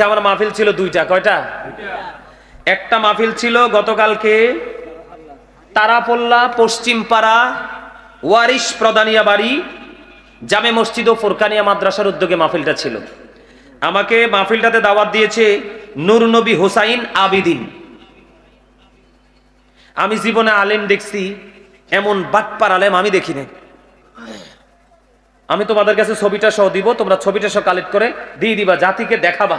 গতকালকে আমার মাহফিল ছিল দুইটা, কয়টা? একটা মাহফিল ছিল গতকালকে তারাপল্লা, পশ্চিমপাড়া, ওয়ারিশ প্রদানিয়া বাড়ি, জামে মসজিদ ও ফোরকানিয়া মাদ্রাসার উদ্যোগে মাহফিলটা ছিল। আমাকে মাহফিলটাতে দাওয়াত দিয়েছে নূর নবী হোসাইন আবিদিন। আমি জীবনে আলেম দেখছি, এমন বাটপার আলেম আমি দেখি নাই আমি তোমাদের কাছে ছবিটা সহ দিব, তোমরা ছবিটা সহ কালেক্ট করে দিয়ে দিবা, জাতিকে দেখাবা।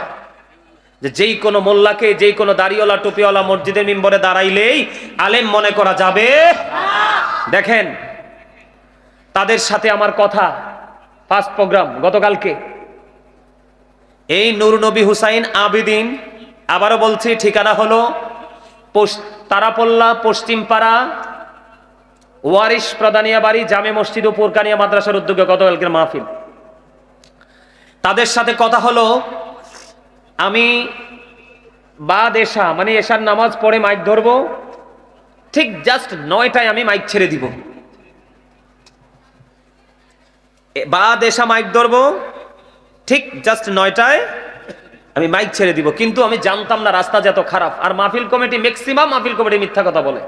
যে যেই কোনো মোল্লাকে, যেই কোনো দাড়িওয়ালা, টুপিওয়ালা মসজিদের মিম্বরে দাঁড়াইলেই আলেম মনে করা যাবে? দেখেন, তাদের সাথে আমার কথা, ফার্স্ট প্রোগ্রাম, গতকালকে। এই নূর নবী হুসাইন আবিদিন, আবারও বলছি, ঠিকানা হলো তারাপল্লা, পশ্চিমপাড়া, ওয়ারিশ প্রদানিয়া বাড়ি জামে মসজিদ ও পুরকানিয়া মাদ্রাসার উদ্যোগে গতকালকের মাহফিল। তাদের সাথে কথা হলো আমি বাদ এশা মানে এশার নামাজ পড়ে মাইক ধরবো, ঠিক জাস্ট নয়টায় আমি মাইক ছেড়ে দিব। বাদ এশা মাইক ধরবো, ঠিক জাস্ট নয়টায় আমি মাইক ছেড়ে দিব। কিন্তু আমি জানতাম না রাস্তা যে এত খারাপ। আর মাহফিল কমিটি ম্যাক্সিমাম মাহফিল কমিটি মিথ্যা কথা বলে।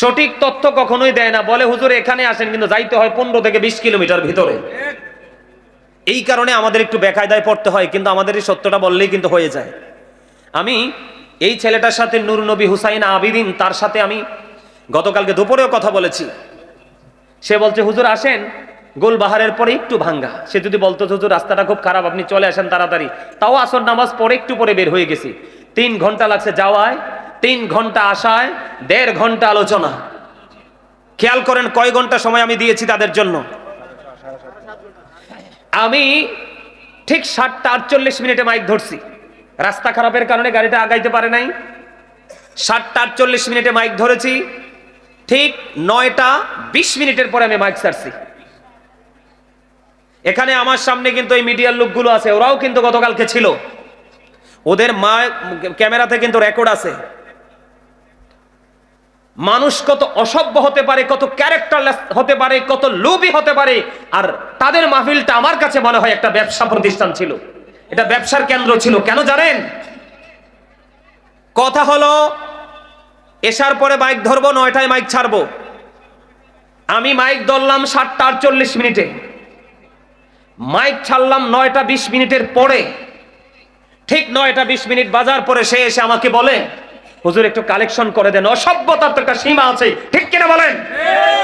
সঠিক তথ্য কখনোই দেয় না। বলে, হুজুর, এখানে আসেন, কিন্তু যাইতে হয় পনেরো থেকে বিশ কিলোমিটার ভিতরে। এই কারণে আমাদের একটু বেকায়দায় পড়তে হয়, কিন্তু আমাদের এই সত্যটা বললেই কিন্তু হয়ে যায়। আমি এই ছেলেটার সাথে নূর নবী হুসাইন আবিদিন, তার সাথে আমি গতকালকে দুপুরেও কথা বলেছি। সে বলছে, হুজুর, আসেন। গোলবাহারের পরে একটু ভাঙ্গা। সে যদি বলতো, হুজুর, রাস্তাটা খুব খারাপ, আপনি চলে আসেন তাড়াতাড়ি। তাও আসর নামাজ পরে একটু পরে বের হয়ে গেছি। তিন ঘণ্টা লাগছে যাওয়ায়, তিন ঘণ্টা আসায়, দেড় ঘণ্টা আলোচনা। খেয়াল করেন কয় ঘণ্টা সময় আমি দিয়েছি তাদের জন্য। আমি ঠিক সাতটা আটচল্লিশ মিনিটে মাইক ধরছি। রাস্তা খারাপের কারণে গাড়িটা আগাইতে পারে নাই। সাতটা আটচল্লিশ মিনিটে মাইক ধরেছি। ঠিক নয়টা বিশ মিনিটের পরে আমি মাইক ছাড়ছি। এখানে আমার সামনে কিন্তু এই মিডিয়ার লোকগুলো আছে, ওরাও কিন্তু গতকালকে ছিল। ওদের মা ক্যামেরাতে কিন্তু রেকর্ড আছে। মানুষ কত অসভ্য হতে পারে, কত ক্যারেক্টারলেস হতে পারে, কত লোভী হতে পারে, আর তাদের মাহফিলটা আমার কাছে মনে হয় একটা ব্যবসা প্রতিষ্ঠান ছিল। এটা ব্যবসার কেন্দ্র ছিল, কেন জানেন? কথা হলো, এসার পরে মাইক ধরবো, নয়টায় মাইক ছাড়বো। আমি মাইক ধরলাম সাতটা আটচল্লিশ মিনিটে। মাইক ছাড়লাম নয়টা বিশ মিনিটের পরে। ঠিক নয়টা বিশ মিনিট বাজার পরে সে এসে আমাকে বলে হুজুর একটু কালেকশন করে দেন অসভ্যতার তো একটা সীমা আছে ঠিক কিনা বলেন?